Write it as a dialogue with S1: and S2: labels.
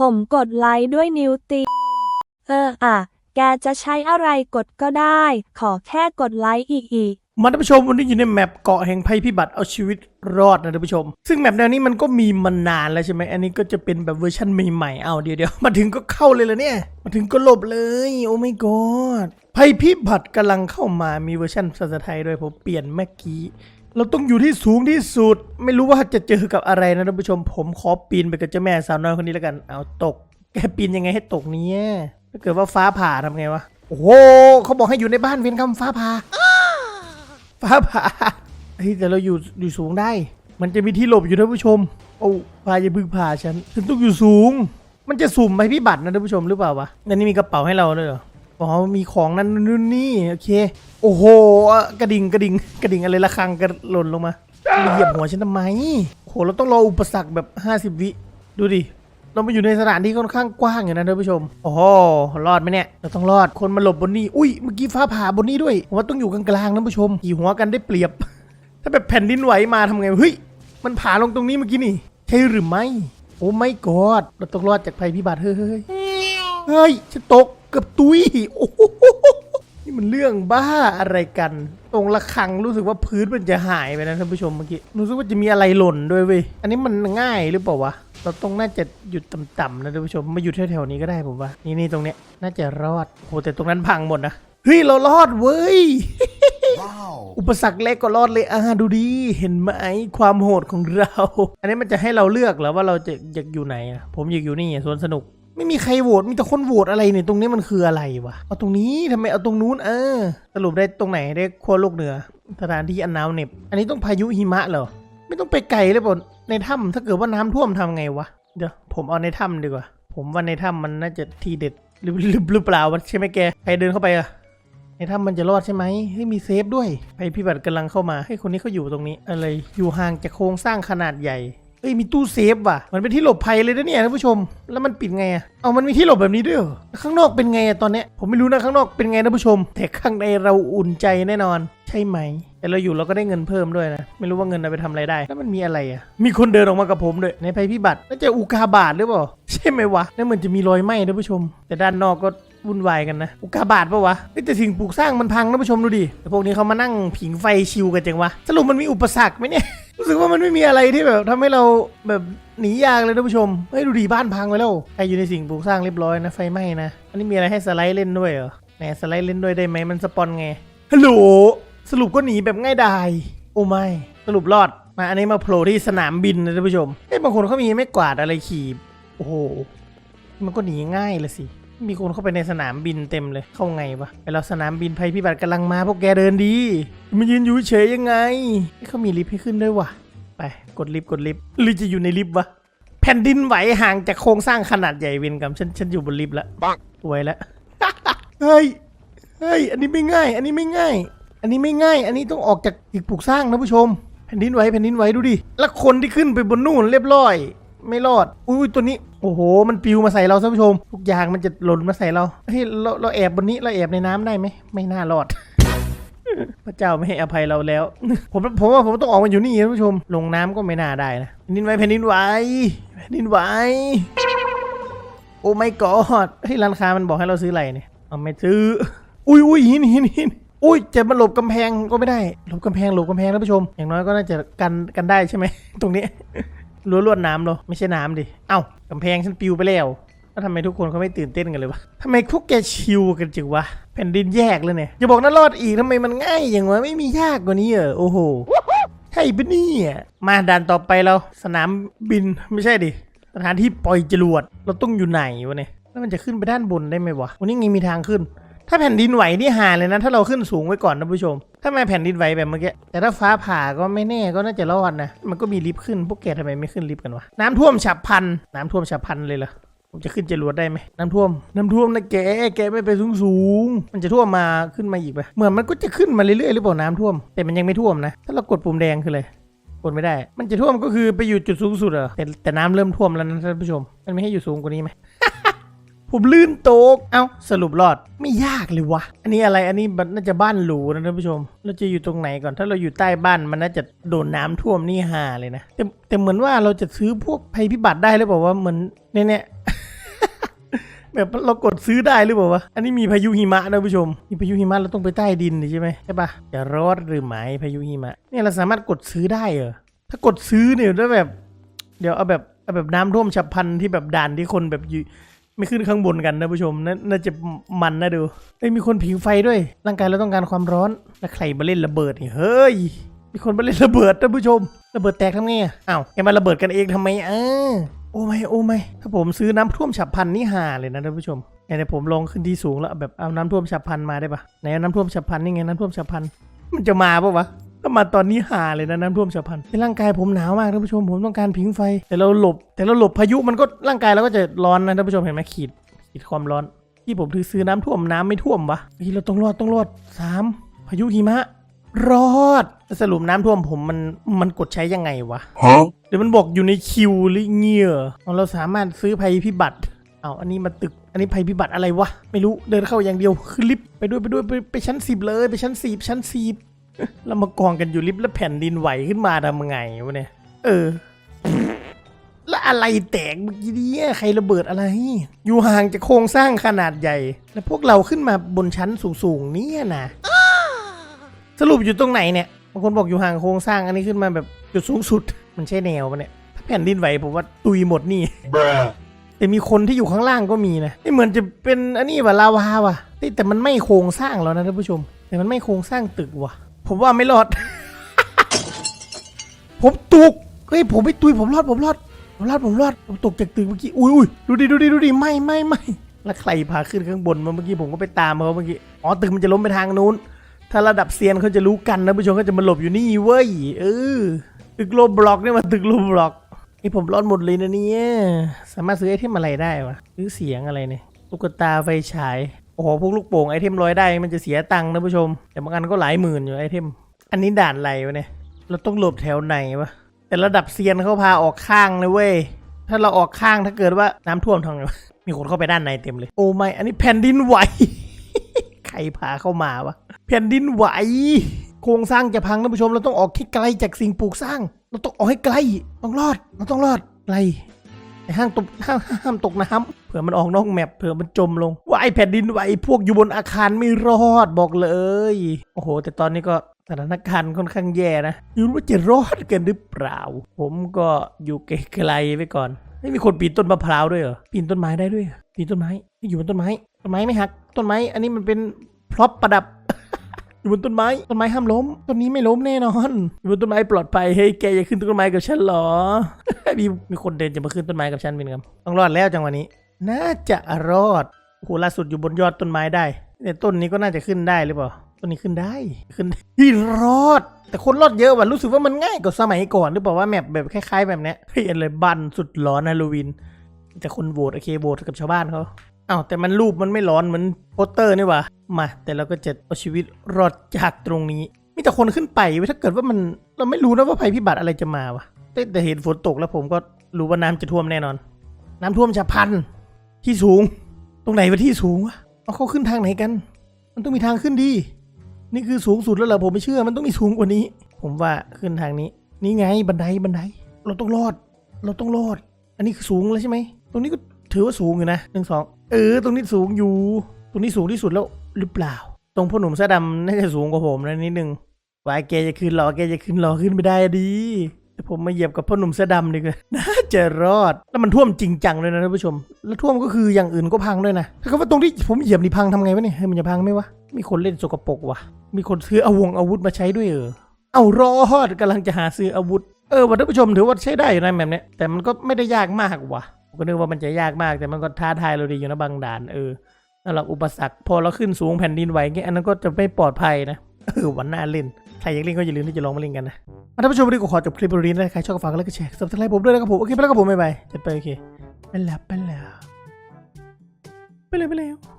S1: ผมกดไลค์ด้วยนิ้วตี เอออะ แกจะใช้อะไรกดก็ได้ ขอแค่กดไลค์อีกอีก
S2: มาท่านผู้ชมวันนี้อยู่ในแมปเกาะแห่งภัยพิบัติเอาชีวิตรอดนะท่านผู้ชม ซึ่งแมปแนวนี้มันก็มีมานานแล้วใช่ไหมอันนี้ก็จะเป็นแบบเวอร์ชันใหม่ๆเอาเดี๋ยวเดี๋ยวมาถึงก็เข้าเลยละเนี่ย มาถึงก็หลบเลย โอ้ไม่กอดภัยพิบัติกำลังเข้ามามีเวอร์ชันภาษาไทยด้วยผมเปลี่ยนเมื่อกี้ เราต้องอยู่ที่สูงที่สุด ไม่รู้ว่าจะเจอกับอะไรนะท่านผู้ชม ผมขอปีนไปกับเจ้าแม่สาวน้อยคนนี้แล้วกัน เอาตก แกปีนยังไงให้ตกเนี้ยถ้าเกิดว่าฟ้าผ่าทำไงวะ โอ้โหเขาบอกให้อยู่ในบ้านเว้นคำฟ้าผ่า ฟ้าผ่าเฮ้ยแต่เราอยู่อยู่สูงได้ มันจะมีที่หลบอยู่ท่านผู้ชม โอ้พาย่าพึ่งผ่าฉัน ฉันต้องอยู่สูง มันจะสุ่มไปพิบัตินะท่านผู้ชมหรือเปล่าวะนั่นนี่มีกระเป๋าให้เราด้วยเหรอ อ๋อมีของนั่นนู่นนี่โอเค โอ้โหกระดิ่งกระดิ่งกระดิ่งอะไรละคังกระหล่นลงมามาเหยียบหัวฉันทำไมโอ้โหเราต้องรออุปสรรคแบบ 50 วิดูดิเรามาอยู่ในสถานที่ค่อนข้างกว้างอยู่นะท่านผู้ชม โอ้โหรอดไหมเนี่ย เราต้องรอด คนมาหลบบนนี้ อุ้ย เมื่อกี้ฟ้าผ่าบนนี้ด้วยว่าต้องอยู่กลางๆท่านผู้ชมกี่หัวกันได้เปรียบ ถ้าแบบแผ่นดินไหวมาทำไง เฮ้ย มันผ่าลงตรงนี้เมื่อกี้นี่ ใช่หรือไม่ โอ้ไม่กอด เราต้องรอดจากภัยพิบัติ เฮ้ย เฮ้ยเฮ้ยฉันตก กือบตุยโอ้โหนี่มันเรื่องบ้าอะไรกัน ตรงระฆังรู้สึกว่าพื้นมันจะหายไปนะท่านผู้ชมเมื่อกี้รู้สึกว่าจะมีอะไรหล่นด้วยเว้ยอันนี้มันง่ายหรือเปล่าวะเราต้องน่าจะหยุดต่ำๆนะท่านผู้ชมมาอยู่แถวๆนี้ก็ได้ผมว่านี่นี่ตรงเนี้ยน่าจะรอดโอ้โหแต่ตรงนั้นพังหมดนะเฮ้ยเรารอดเว้ยอุปสรรคเล็กก็รอดเลยอ่าดูดีเห็นไหมความโหดของเรา อันนี้มันจะให้เราเลือกเหรอว่าเราจะอยากอยู่ไหนอะผมอยากอยู่นี่อะสวนสนุก ไม่มีใครโหวตมีแต่คนโหวตอะไรเนี่ยตรงนี้มันคืออะไรวะเอาตรงนี้ทำไมเอาตรงนู้นเออ สรุปได้ตรงไหนได้ขั้วโลกเหนือสถานที่อันหนาวเหน็บ อันนี้ต้องพายุหิมะเหรอไม่ต้องไปไกลเลยป่ะในถ้ำถ้าเกิดว่าน้ำท่วมทำไงวะเดี๋ยวผมเอาในถ้ำดีกว่า ผมว่าในถ้ำมันน่าจะทีเด็ดหรือหรือเปล่าวะใช่ไหมแกใครเดินเข้าไปอะในถ้ำมันจะรอดใช่ไหมเฮ้ยมีเซฟด้วยภัยพิบัติกำลังเข้ามาให้คนนี้เขาอยู่ตรงนี้ อะไรอยู่ห่างจากโครงสร้างขนาดใหญ่ เอ้ยมีตู้เซฟว่ะมันเป็นที่หลบภัยเลยนะเนี่ยท่านผู้ชม แล้วมันปิดไงอะเอามันมีที่หลบแบบนี้ด้วยข้างนอกเป็นไงอะตอนเนี้ยผมไม่รู้นะข้างนอกเป็นไงท่านผู้ชม แต่ข้างในเราอุ่นใจแน่นอน ใช่ไหม แต่เราอยู่เราก็ได้เงินเพิ่มด้วยนะ ไม่รู้ว่าเงินเอาไปทำอะไรได้ แล้วมันมีอะไรอะมีคนเดินออกมากับผมด้วยในภัยพิบัติน่าจะอุกาบาตหรือเปล่าใช่ไหมวะแล้วเหมือนจะมีรอยไหม้ท่านผู้ชม แต่ด้านนอกก็วุ่นวายกันนะ อุกกาบาตปะวะเฮ้ยแต่สิ่งปลูกสร้างมันพังนะผู้ชมดูดิแต่พวกนี้เขามานั่งผิงไฟชิวกันจังวะสรุปมันมีอุปสรรคไหมเนี่ย รู้สึกว่ามันไม่มีอะไรที่แบบทำให้เราแบบหนียากเลยนะผู้ชมเฮ้ยดูดิบ้านพังไปแล้วใครอยู่ในสิ่งปลูกสร้างเรียบร้อยนะไฟไหม้นะอันนี้มีอะไรให้สไลด์เล่นด้วยเหรอแหมสไลด์เล่นด้วยได้ไหมมันสปอนไงฮัลโหลสรุปก็หนีแบบง่ายดายโอ้ไม่สรุปรอดมาอันนี้มาโผล่ที่สนามบินนะท่านผู้ชมเฮ้ยบางคนเขามีไม่กวาดอะไรขี่โอ้โหมันก็หนีง่ายเลยสิ มีคนเข้าไปในสนามบินเต็มเลยเข้าไงวะไปเราสนามบินภัยพิบัติกำลังมาพวกแกเดินดีมันยืนอยู่เฉยยังไงเฮ้ยเขามีลิฟต์ให้ขึ้นด้วยวะไปกดลิฟต์กดลิฟต์หรือจะอยู่ในลิฟต์วะแผ่นดินไหวห่างจากโครงสร้างขนาดใหญ่เวนกับฉันฉันอยู่บนลิฟต์แล้วสวยแล้วเฮ้ยเฮ้ยอันนี้ไม่ง่าย อันนี้ไม่ง่าย อันนี้ไม่ง่าย อันนี้ต้องออกจากอีกปลูกสร้างนะผู้ชม แผ่นดินไหวแผ่นดินไหวดูดิแล้วคนที่ขึ้นไปบนนู่นเรียบร้อย ไม่รอดอุ้ยตัวนี้ โอ้โห มันปิวมาใส่เราท่านผู้ชม ทุกอย่างมันจะหล่นมาใส่เรา เฮ้ย เราเราแอบบนนี้ เราแอบในน้ำได้ไหม ไม่น่ารอด พระเจ้าไม่ให้อภัยเราแล้ว ผมผมว่าผมต้องออกมาอยู่นี่ท่านผู้ชม ลงน้ำก็ไม่น่าได้นะแผ่นดินไหวแผ่นดินไหวแผ่นดินไหว โอ้ไม่กอดเฮ้ยร้านค้ามันบอกให้เราซื้ออะไรเนี่ย เอาไม่ซื้อ อุ้ยอุ้ยหินหินหินอุ้ยจะมาหลบกำแพงก็ไม่ได้ หลบกำแพงหลบกำแพงท่านผู้ชม อย่างน้อยก็น่าจะกันกันได้ใช่ไหมตรงนี้ รั้วลวดน้ำเหรอไม่ใช่น้ำดิเอ้ากำแพงฉันปิวไปแล้วแล้วทำไมทุกคนเขาไม่ตื่นเต้นกันเลยวะทำไมพวกแกชิวกันจังวะแผ่นดินแยกเลยเนี่ยอย่าบอกนะรอดอีกทำไมมันง่ายอย่างวะไม่มียากกว่านี้เหรอโอ้โหใช่ปะเนี่ยมาด่านต่อไปเราสนามบินไม่ใช่ดิสถานที่ปล่อยจรวด เราต้องอยู่ไหนวะเนี่ยแล้วมันจะขึ้นไปด้านบนได้ไหมวะวันนี้ไงมีทางขึ้น ถ้าแผ่นดินไหวนี่หาเลยนะ ถ้าเราขึ้นสูงไว้ก่อนนะผู้ชม ถ้าไม่แผ่นดินไหวแบบเมื่อกี้แต่ถ้าฟ้าผ่าก็ไม่แน่ก็น่าจะรอดนะ มันก็มีลิฟต์ขึ้นพวกแกทำไมไม่ขึ้นลิฟต์กันวะน้ำท่วมฉับพลันน้ำท่วมฉับพลันเลยเหรอผมจะขึ้นจรวดได้ไหมน้ำท่วม น้ำท่วมนะแก แกไม่ไปสูงสูง มันจะท่วมมาขึ้นมาอีกปะเหมือนมันก็จะขึ้นมาเรื่อยๆหรือเปล่าน้ำท่วม แต่มันยังไม่ท่วมนะ ถ้าเรากดปุ่มแดงคืออะไรกดไม่ได้ มันจะท่วมก็คือไปอยู่จุดสูงสุดเหรอแต่แต่น้ำเริ่มท่วมแล้วนะท่านผู้ชม มันไม่ให้อยู่สูงกว่านี้ไหม ผมลื่นโต๊ะเอ้าสรุปรอดไม่ยากเลยวะ อันนี้อะไร อันนี้มันน่าจะบ้านหรูนะท่านผู้ชม เราจะอยู่ตรงไหนก่อน ถ้าเราอยู่ใต้บ้านมันน่าจะโดนน้ำท่วมนี่ฮาเลยนะ แต่แต่เหมือนว่าเราจะซื้อพวกภัยพิบัติได้หรือเปล่าว่าเหมือนเนี่ยเนี่ยแบบเรากดซื้อได้หรือเปล่าวะ อันนี้มีพายุหิมะนะผู้ชม มีพายุหิมะเราต้องไปใต้ดินใช่ไหมใช่ปะจะรอดหรือไม่พายุหิมะ เนี่ยเราสามารถกดซื้อได้เหรอ ถ้ากดซื้อเนี่ยแล้วแบบ เดี๋ยวเอาแบบเอาแบบน้ำท่วมฉับพลันที่แบบด่านที่คนแบบอยู่ ไม่ขึ้นข้างบนกันนะผู้ชมนนน่าจะมันนะดูเอ้ยมีคนผิงไฟด้วย ร่างกายเราต้องการความร้อน แล้วใครมาเล่นระเบิดนี่เฮ้ย มีคนมาเล่นระเบิดนะผู้ชม ระเบิดแตกทำไงอะอ้าวแกมาระเบิดกันเองทำไมอ่าโอ้ไม่โอ้ไม่ถ้าผมซื้อน้ำท่วมฉับพลันนี่หาเลยนะท่านผู้ชมไหนๆผมลองขึ้นที่สูงแล้วแบบเอาน้ำท่วมฉับพลันมาได้ปะไหนเอาน้ำท่วมฉับพลันนี่ไงน้ำท่วมฉับพลันมันจะมาปะวะ ถ้ามาตอนนี้หาเลยนะน้ำท่วมฉับพลันในร่างกายผมหนาวมากท่านผู้ชมผมต้องการผิงไฟ แต่เราหลบ แต่เราหลบพายุมันก็ร่างกายเราก็จะร้อนนะท่านผู้ชมเห็นไหมขีดขีดความร้อน ที่ผมถือซื้อน้ำท่วมน้ำไม่ท่วมวะเฮ้ยเราต้องรอดต้องรอดสามพายุหิมะ รอดสรุปน้ำท่วมผมมันมันกดใช้ยังไงวะ
S3: Huh?
S2: เดี๋ยวมันบอกอยู่ในคิวหรือเงี้ยเราสามารถซื้อภัยพิบัติเอาอันนี้มาตึก อันนี้ภัยพิบัติอะไรวะ ไม่รู้ เดินเข้าอย่างเดียวขึ้นลิฟต์ไปด้วยไปด้วยไปไปชั้นสิบเลย ไปชั้นสิบชั้นสิบ แล้วมากองกันอยู่ลิฟต์แล้วแผ่นดินไหวขึ้นมาทำไงวะเนี่ย เออ แล้วอะไรแตกเมื่อกี้เนี่ยใครระเบิดอะไร อยู่ห่างจากโครงสร้างขนาดใหญ่ แล้วพวกเราขึ้นมาบนชั้นสูงๆเนี่ยนะสรุปอยู่ตรงไหนเนี่ยบางคนบอกอยู่ห่างโครงสร้างอันนี้ขึ้นมาแบบจุดสูงสุด มันใช่แนวปะเนี่ย ถ้าแผ่นดินไหวผมว่าตุยหมดนี่
S3: Bruh.
S2: แต่มีคนที่อยู่ข้างล่างก็มีนะนี่เหมือนจะเป็นอันนี้ว่ะลาวาว่ะเฮ้ยแต่มันไม่โครงสร้างแล้วนะท่านผู้ชม แต่มันไม่โครงสร้างตึกว่ะ ผมว่าไม่รอด ผมตกเฮ้ยผมไม่ตุยผมรอดผมรอดผมรอดผมรอดผมตกจากตึกเมื่อกี้อุ้ยอุ้ยดูดิดูดิดูดิไม่ไม่ไม่แล้วใครพาขึ้นข้างบนมาเมื่อกี้ผมก็ไปตามเขาเมื่อกี้อ๋อตึกมันจะล้มไปทางนู้น ถ้าระดับเซียนเขาจะรู้กันนะผู้ชมเขาจะมาหลบอยู่นี่เว้ยเออตึกโลบล็อกเนี่ยมันตึกโลบล็อกนี่ผมรอดหมดเลยนะเนี่ยสามารถซื้อไอเทมอะไรได้วะซื้อเสียงอะไรเนี่ยลูกตาไฟฉาย โอ้โห พวกลูกโป่งไอเทมร้อยได้มันจะเสียตังค์นะผู้ชม แต่บางอันก็หลายหมื่นอยู่ไอเทม อันนี้ด่านอะไรวะเนี่ย เราต้องหลบแถวไหนวะ แต่ระดับเซียนเขาพาออกข้างเลยเว้ย ถ้าเราออกข้างถ้าเกิดว่าน้ำท่วมทางไงวะมีคนเข้าไปด้านในเต็มเลย โอ้ไม่ อันนี้แผ่นดินไหว ใครพาเข้ามาวะ แผ่นดินไหว โครงสร้างจะพังท่านผู้ชม เราต้องออกที่ไกลจากสิ่งปลูกสร้าง เราต้องออกให้ไกล ต้องรอด เราต้องรอดไกล ห้างตกห้ามห้ามตกน้ำเผื่อมันออกนอกแมปเผื่อมันจมลงว่าไอแผ่นดินไหวพวกอยู่บนอาคารไม่รอดบอกเลย โอ้โห แต่ตอนนี้ก็สถานการณ์ค่อนข้างแย่นะยูรู้ว่าจะรอดกันหรือเปล่า ผมก็อยู่ไกลๆไว้ก่อนไม่มีคนปีนต้นมะพร้าวด้วยเหรอปีนต้นไม้ได้ด้วยปีนต้นไม้อยู่บนต้นไม้ต้นไม้ไม่หักต้นไม้ อันนี้มันเป็นพร็อพประดับ อยู่บนต้นไม้ ต้นไม้ห้ามล้ม ต้นนี้ไม่ล้มแน่นอน อยู่บนต้นไม้ปลอดภัย เฮ้ย แกอย่าขึ้นต้นไม้กับฉันเหรอ มีมีคนเดินจะมาขึ้นต้นไม้กับฉันเป็นครับ ต้องรอดแล้วจังหวะนี้ น่าจะรอดโหล่าสุดอยู่บนยอดต้นไม้ได้แต่ต้นนี้ก็น่าจะขึ้นได้หรือเปล่า ต้นนี้ขึ้นได้ ขึ้นที่รอด แต่คนรอดเยอะว่ะ รู้สึกว่ามันง่ายกว่าสมัยก่อนหรือเปล่าว่าแมปแบบคล้ายๆ แบบเนี้ยเฮ้ยอะไรบันสุดร้อนฮาโลวีนแต่คนโหวตโอเคโหวตกับชาวบ้านเขา อ้าวแต่มันรูปมันไม่ร้อนเหมือนโปสเตอร์นี่หว่ามา แต่เราก็จะเอาชีวิตรอดจากตรงนี้ มีแต่คนขึ้นไปเว้ยถ้าเกิดว่ามันเราไม่รู้นะว่าภัยพิบัติอะไรจะมาวะแต่แต่เห็นฝนตกแล้วผมก็รู้ว่าน้ำจะท่วมแน่นอน น้ำท่วมฉับพลันที่สูง ตรงไหนวะที่สูงวะเอาเขาขึ้นทางไหนกัน มันต้องมีทางขึ้นดี นี่คือสูงสุดแล้วเหรอผมไม่เชื่อ มันต้องมีสูงกว่านี้ ผมว่าขึ้นทางนี้ นี่ไงบันไดบันได เราต้องรอด เราต้องรอด อันนี้คือสูงแล้วใช่ไหมตรงนี้ก็ถือว่าสูงอยู่นะหนึ่งสองเออ ตรงนี้สูงอยู่ ตรงนี้สูงที่สุดแล้วหรือเปล่า ตรงพ่อหนุ่มเสื้อดำน่าจะสูงกว่าผมนะนิดนึงว่าแกจะขึ้นรอแกจะขึ้นรอขึ้นไม่ได้ดีแต่ผมมาเหยียบกับพ่อหนุ่มเสื้อดำดีกว่าน่าจะรอด แล้วมันท่วมจริงจังเลยนะท่านผู้ชม แล้วท่วมก็คืออย่างอื่นก็พังด้วยนะ ถ้าเกิดว่าตรงที่ผมเหยียบนี่พังทำไงวะเนี่ยให้มันจะพังไหมวะ มีคนเล่นสกปรกวะมีคนซื้ออาวงอาวุธมาใช้ด้วยเออ เอารอดกำลังจะหาซื้ออาวุธ เออวันท่านผู้ชมถือว่าใช้ได้อยู่นะแบบเนี้ยแต่มันก็ไม่ได้ยากมากวะ ผมก็นึกว่ามันจะยากมากแต่มันก็ท้าทายเราดีอยู่นะบางด่านเออสำหรับอุปสรรคพอเราขึ้นสูงแผ่นดินไหวเงี้ยอันนั้นก็จะไม่ปลอดภัยนะเออวันหน้าเล่นใครอยากเล่นก็อย่าลืมที่จะลองมาเล่นกันนะมาท่านผู้ชมวันนี้ก็ขอจบคลิปวันนี้นะใครชอบก็ฝากกดไลค์กดแชร์สับสไครต์ผมด้วยนะครับผมโอเคไปแล้วครับผมบ๊ายบายจะไปโอเคไปแล้วไปแล้วไปเลยไปแล้ว